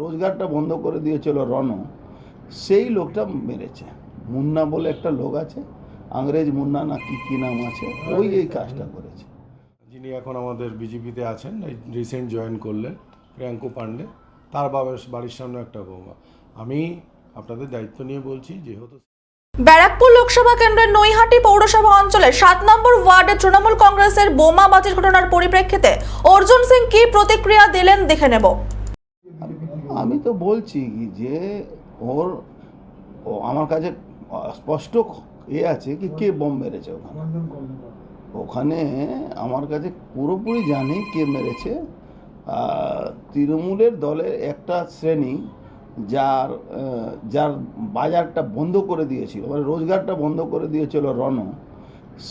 রোজগারটা বন্ধ করে দিয়েছিল রণ সেই লোকটা মেরেছে। মুন্না বলে একটা লোক আছে আংরেজ মুন্না না কি কি নাম আছে ওই এই কাজটা করেছে। যিনি এখন আমাদের বিজেপিতে আছেন রিসেন্ট জয়েন করলেন প্রিয়াঙ্কু পান্ডে তার বাবার বাড়ির সামনে একটা বোমা। আমি আপনাদের দায়িত্ব নিয়ে বলছি যেহেতু ব্যারাকপুর লোকসভা কেন্দ্রের নৈহাটি পৌরসভা অঞ্চলে সাত নম্বর ওয়ার্ডে তৃণমূল কংগ্রেসের বোমাবাজির ঘটনার পরিপ্রেক্ষিতে অর্জুন সিং কি প্রতিক্রিয়া দিলেন দেখে নেব। আমি তো বলছি যে ওর, ও আমার কাছে স্পষ্ট এ আছে কি কে বোম মেরেছে ওখানে। ওখানে আমার কাছে পুরোপুরি জানি কে মেরেছে। তৃণমূলের দলের একটা শ্রেণি যার যার বাজারটা বন্ধ করে দিয়েছিল মানে রোজগারটা বন্ধ করে দিয়েছিল রণ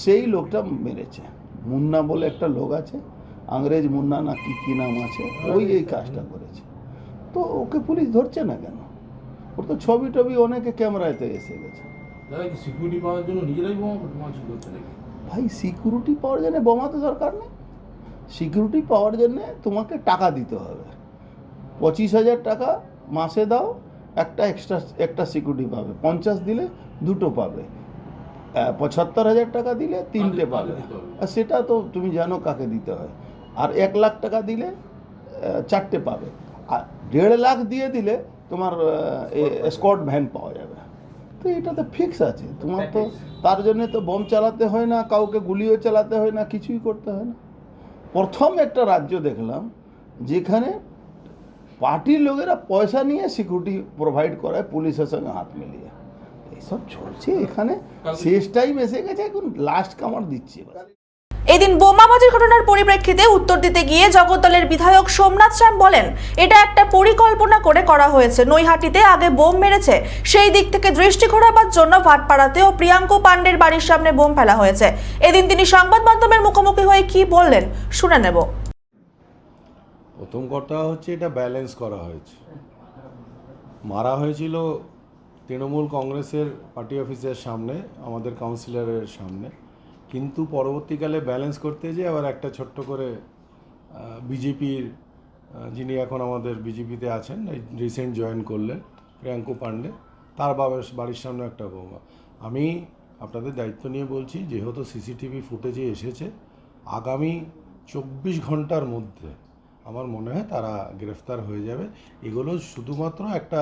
সেই লোকটা মেরেছে। মুন্না বলে একটা লোক আছে, আংরেজ মুন্না না কি কি নাম আছে, ওই এই কাজটা করেছে। তো ওকে পুলিশ ধরছে না কেন? ওর তো ছবি টবি অনেকে ক্যামেরাতে এসে গেছে। সিকিউরিটি পাওয়ার জন্য নিজেরাই ভাই সিকিউরিটি পাওয়ার জন্য বোমা তো দরকার নেই। সিকিউরিটি পাওয়ার জন্য তোমাকে টাকা দিতে হবে। পঁচিশ হাজার টাকা মাসে দাও একটা এক্সট্রা একটা সিকিউরিটি পাবে। পঞ্চাশ দিলে দুটো পাবে। পঁচাত্তর হাজার টাকা দিলে তিনটে পাবে। আর সেটা তো তুমি জানো কাকে দিতে হয়। আর এক লাখ টাকা দিলে চারটে পাবে। দেড় লাখ দিয়ে দিলে তোমার স্কট ভ্যান পাওয়া যাবে। তো এটা তো ফিক্স আছে। তোমার তো তার জন্য তো বোম চালাতে হয় না কাউকে গুলিও চালাতে হয় না কিছুই করতে হয় না। প্রথম একটা রাজ্য দেখলাম যেখানে পার্টির লোকেরা পয়সা নিয়ে সিকিউরিটি প্রোভাইড করায় পুলিশের সঙ্গে হাত মিলিয়ে। এইসব চলছে এখানে। শেষ টাইম এসে গেছে এখন লাস্ট কামার দিচ্ছে। এদিন বোমাবাজির ঘটনার পরিপ্রেক্ষিতে উত্তর দিতে গিয়ে জগদ্দলের বিধায়ক সোমনাথ শ্যাম বলেন, এটা একটা পরিকল্পনা করে করা হয়েছে। নৈহাটিতে আগে বোম মেরেছে, সেই দিক থেকে দৃষ্টি ঘোরাবার জন্য ভাটপাড়াতে ও প্রিয়াঙ্কু পান্ডের বাড়ির সামনে বোম ফেলা হয়েছে। এদিন তিনি সংবাদ মাধ্যমের মুখোমুখি হয়ে কি বললেন, শুনে নেব। প্রথম কথা হচ্ছে এটা ব্যালেন্স করা হয়েছে। মারা হয়েছিল তৃণমূল কংগ্রেসের পার্টি অফিসের সামনে, আমাদের কাউন্সিলরের সামনে। কিন্তু পরবর্তীকালে ব্যালেন্স করতে যেয়ে আবার একটা ছোট্ট করে বিজেপির যিনি এখন আমাদের বিজেপিতে আছেন রিসেন্ট জয়েন করলেন, প্রিয়াঙ্কু পান্ডে, তার বাবার বাড়ির সামনে একটা বোমা। আমি আপনাদের দায়িত্ব নিয়ে বলছি, যেহেতু সিসিটিভি ফুটেজে এসেছে, আগামী চব্বিশ ঘণ্টার মধ্যে আমার মনে হয় তারা গ্রেফতার হয়ে যাবে। এগুলো শুধুমাত্র একটা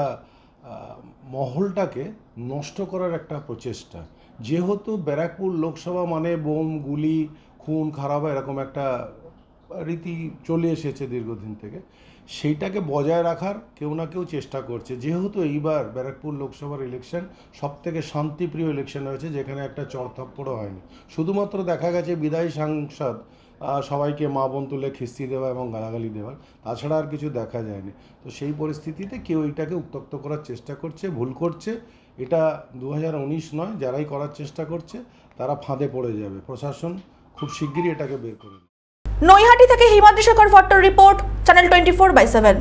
মহলটাকে নষ্ট করার একটা প্রচেষ্টা। যেহেতু ব্যারাকপুর লোকসভা মানে বোম, গুলি, খুন, খারাপ এরকম একটা রীতি চলে এসেছে দীর্ঘদিন থেকে, সেইটাকে বজায় রাখার কেউ না কেউ চেষ্টা করছে। যেহেতু এইবার ব্যারাকপুর লোকসভার ইলেকশন সব থেকে শান্তিপ্রিয় ইলেকশন হয়েছে, যেখানে একটা চড়থাপ্পড়ও হয়নি। শুধুমাত্র দেখা গেছে বিদায়ী সাংসদ সবাইকে মা বোন তুলে খিস্তি দেওয়া এবং গালাগালি দেওয়ার তাছাড়া আর কিছু দেখা যায়নি। তো সেই পরিস্থিতিতে কেউ এটাকে উত্তক্ত করার চেষ্টা করছে, ভুল করছে। এটা দু নয়, যারাই করার চেষ্টা করছে, তারা ফাঁদে পড়ে যাবে। প্রশাসন খুব শিগগিরই এটাকে বের করে। নৈহাটি থেকে Himadri Shekhar ভট্টর report channel twenty four by seven